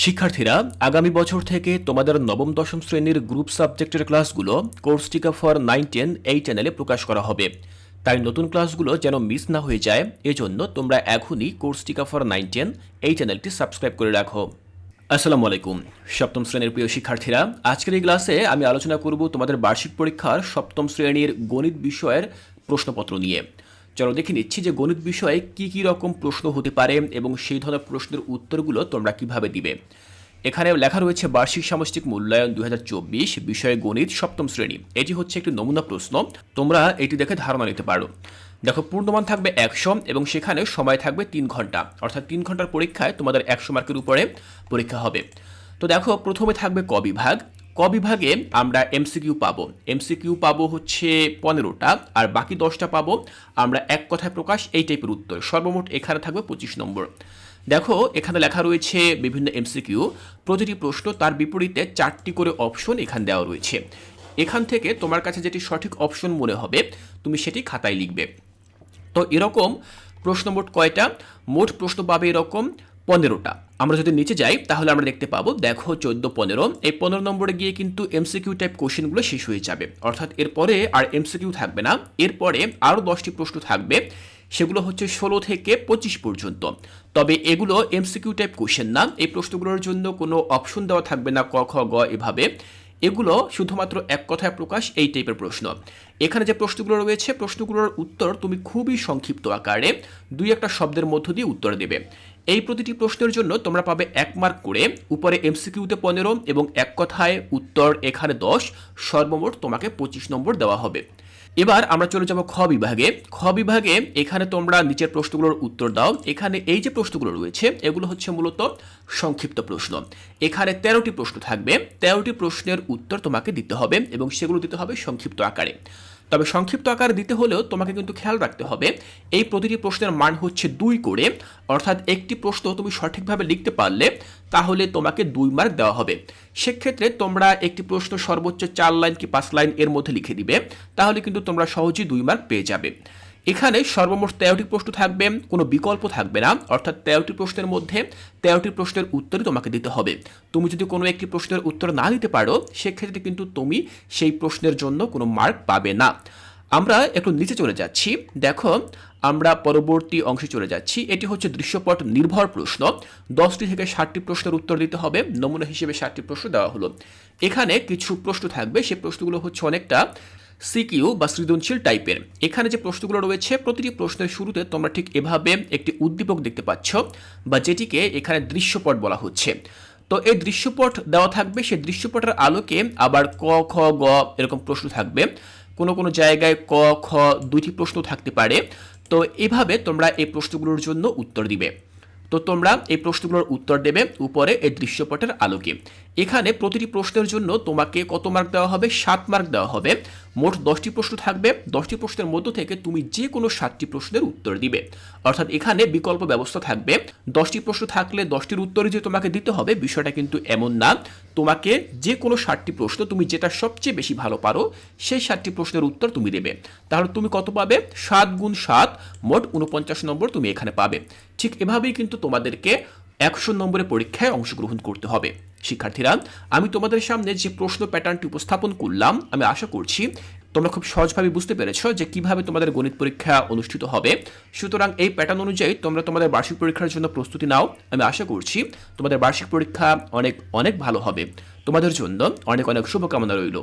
শিক্ষার্থীরা, আগামী বছর থেকে তোমাদের নবম, দশম শ্রেণির গ্রুপ সাবজেক্টের ক্লাসগুলো কোর্স টিকা ফর নাইন, টেন এই চ্যানেলে প্রকাশ করা হবে। তাই নতুন ক্লাসগুলো যেন মিস না হয়ে যায়, এজন্য তোমরা এখনই কোর্স টিকা ফর নাইন, টেন এই চ্যানেলটি সাবস্ক্রাইব করে রাখো। আসসালামু আলাইকুম। সপ্তম শ্রেণির প্রিয় শিক্ষার্থীরা, আজকের এই ক্লাসে আমি আলোচনা করব তোমাদের বার্ষিক পরীক্ষার সপ্তম শ্রেণির গণিত বিষয়ের প্রশ্নপত্র নিয়ে। চলো দেখে নিচ্ছি যে গণিত বিষয়ে কি কি রকম প্রশ্ন হতে পারে এবং সেই ধরনের প্রশ্নের উত্তরগুলো তোমরা কীভাবে দিবে। এখানে লেখা রয়েছে বার্ষিক সামষ্টিক মূল্যায়ন দুই বিষয়ে গণিত সপ্তম শ্রেণি। এটি হচ্ছে একটি নমুনা প্রশ্ন। তোমরা এটি দেখে ধারণা নিতে পারো। দেখো, পূর্ণমান থাকবে একশো এবং সেখানে সময় থাকবে তিন ঘণ্টা। অর্থাৎ তিন ঘণ্টার পরীক্ষায় তোমাদের একশো মার্কের উপরে পরীক্ষা হবে। তো দেখো, প্রথমে থাকবে ক বিভাগ। ক বিভাগে আমরা এমসিকিউ পাবো। এমসিকিউ পাবো হচ্ছে পনেরোটা, আর বাকি দশটা পাবো আমরা এক কথায় প্রকাশ এই টাইপের উত্তর। সর্বমোট এখানে থাকবে পঁচিশ নম্বর। দেখো, এখানে লেখা রয়েছে বিভিন্ন এমসিকিউ প্রতিটি প্রশ্ন তার বিপরীতে চারটি করে অপশন এখানে দেওয়া রয়েছে। এখান থেকে তোমার কাছে যেটি সঠিক অপশন মনে হবে, তুমি সেটি খাতায় লিখবে। তো এরকম প্রশ্ন মোট কয়টা? মোট প্রশ্ন পাবে এরকম পনেরোটা। আমরা যদি নিচে যাই, তাহলে আমরা দেখতে পাবো, দেখো চোদ্দ, পনেরো। এই পনেরো নম্বরে গিয়ে কিন্তু এমসিকিউ টাইপ কোশ্চেনগুলো শেষ হয়ে যাবে। অর্থাৎ এরপরে আর এমসিকিউ থাকবে না। এরপরে আরও দশটি প্রশ্ন থাকবে। সেগুলো হচ্ছে ষোলো থেকে পঁচিশ পর্যন্ত। তবে এগুলো এমসিকিউ টাইপ কোশ্চেন না। এই প্রশ্নগুলোর জন্য কোনো অপশন দেওয়া থাকবে না ক, খ, গ, এভাবে। এগুলো শুধুমাত্র এক কথায় প্রকাশ, এই টাইপের প্রশ্ন। এখানে যে প্রশ্নগুলো রয়েছে, প্রশ্নগুলোর উত্তর তুমি খুবই সংক্ষিপ্ত আকারে দুই একটা শব্দের মধ্য দিয়ে উত্তর দেবে। এই প্রতিটি প্রশ্নের জন্য তোমরা পাবে এক মার্ক করে উপরে এমসিকিউতে পনেরো এবং এক কথায় উত্তর এখানে দশ। সর্বমোট তোমাকে পঁচিশ নম্বর দেওয়া হবে। এবার আমরা চলে যাব খ বিভাগে। খ বিভাগে এখানে তোমরা নিচের প্রশ্নগুলোর উত্তর দাও। এখানে এই যে প্রশ্নগুলো রয়েছে, এগুলো হচ্ছে মূলত সংক্ষিপ্ত প্রশ্ন। এখানে তেরোটি প্রশ্ন থাকবে। তেরোটি প্রশ্নের উত্তর তোমাকে দিতে হবে এবং সেগুলো দিতে হবে সংক্ষিপ্ত আকারে। তবে সংক্ষিপ্ত আকার দিতে হলেও তোমাকে কিন্তু খেয়াল রাখতে হবে। এই প্রতিটি প্রশ্নের মান হচ্ছে দুই করে। অর্থাৎ একটি প্রশ্ন তুমি সঠিকভাবে লিখতে পারলে তাহলে তোমাকে দুই মার্ক দেওয়া হবে। সেক্ষেত্রে তোমরা একটি প্রশ্ন সর্বোচ্চ চার লাইন কি পাঁচ লাইন এর মধ্যে লিখে দিবে। তাহলে কিন্তু তোমরা সহজেই দুই মার্ক পেয়ে যাবে। এখানে সর্বমোট তেরোটি প্রশ্ন থাকবে, কোনো বিকল্প থাকবে না। অর্থাৎ তেরোটি প্রশ্নের মধ্যে তেরোটি প্রশ্নের উত্তরই তোমাকে দিতে হবে। তুমি যদি কোনো একটি প্রশ্নের উত্তর না দিতে পারো, সেক্ষেত্রে কিন্তু তুমি সেই প্রশ্নের জন্য কোনো মার্ক পাবে না। আমরা একটু নিচে চলে যাচ্ছি। দেখো, আমরা পরবর্তী অংশে চলে যাচ্ছি। এটি হচ্ছে দৃশ্যপট নির্ভর প্রশ্ন। দশটি থেকে ষাটটি প্রশ্নের উত্তর দিতে হবে। নমুনা হিসেবে ষাটটি প্রশ্ন দেওয়া হলো। এখানে কিছু প্রশ্ন থাকবে। সেই প্রশ্নগুলো হচ্ছে অনেকটা সিকিউ বা সৃজনশীল টাইপের। এখানে যে প্রশ্নগুলো রয়েছে, প্রতিটি প্রশ্নের শুরুতে তোমরা ঠিক এভাবে একটি উদ্দীপক দেখতে পাচ্ছ বা যেটিকে এখানে দৃশ্যপট বলা হচ্ছে। তো এই দৃশ্যপট দেওয়া থাকবে, সেই দৃশ্যপটের আলোকে আবার ক, খ, গ এরকম প্রশ্ন থাকবে। কোনো কোনো জায়গায় ক, খ দুইটি প্রশ্ন থাকতে পারে। তো এভাবে তোমরা এই প্রশ্নগুলোর জন্য উত্তর দিবে। তো তোমরা এই প্রশ্নগুলোর উত্তর দেবে উপরে এই দৃশ্যপটের আলোকে। এখানে প্রতিটি প্রশ্নের জন্য তোমাকে কত মার্ক দেওয়া হবে? সাত মার্ক দেওয়া হবে। মোট দশটি প্রশ্ন থাকবে। দশটি প্রশ্নের মধ্য থেকে তুমি যে কোনো সাতটি প্রশ্নের উত্তর দিবে। অর্থাৎ এখানে বিকল্প ব্যবস্থা থাকবে। দশটি প্রশ্ন থাকলে দশটির উত্তরে যে তোমাকে দিতে হবে, বিষয়টা কিন্তু এমন না। তোমাকে যে কোনো ষাটটি প্রশ্ন তুমি যেটা সবচেয়ে বেশি ভালো পারো, সেই ষাটটি প্রশ্নের উত্তর তুমি দেবে। তাহলে তুমি কত পাবে? সাত গুণ সাত, মোট উনপঞ্চাশ নম্বর তুমি এখানে পাবে। ঠিক এভাবেই কিন্তু তোমাদেরকে একশো নম্বরের পরীক্ষায় অংশগ্রহণ করতে হবে। শিক্ষার্থীরা, আমি তোমাদের সামনে যে প্রশ্ন প্যাটার্নটি উপস্থাপন করলাম, আমি আশা করছি তোমরা খুব সহজভাবে বুঝতে পেরেছ যে কীভাবে তোমাদের গণিত পরীক্ষা অনুষ্ঠিত হবে। সুতরাং এই প্যাটার্ন অনুযায়ী তোমরা তোমাদের বার্ষিক পরীক্ষার জন্য প্রস্তুতি নাও। আমি আশা করছি তোমাদের বার্ষিক পরীক্ষা অনেক অনেক ভালো হবে। তোমাদের জন্য অনেক অনেক শুভকামনা রইল।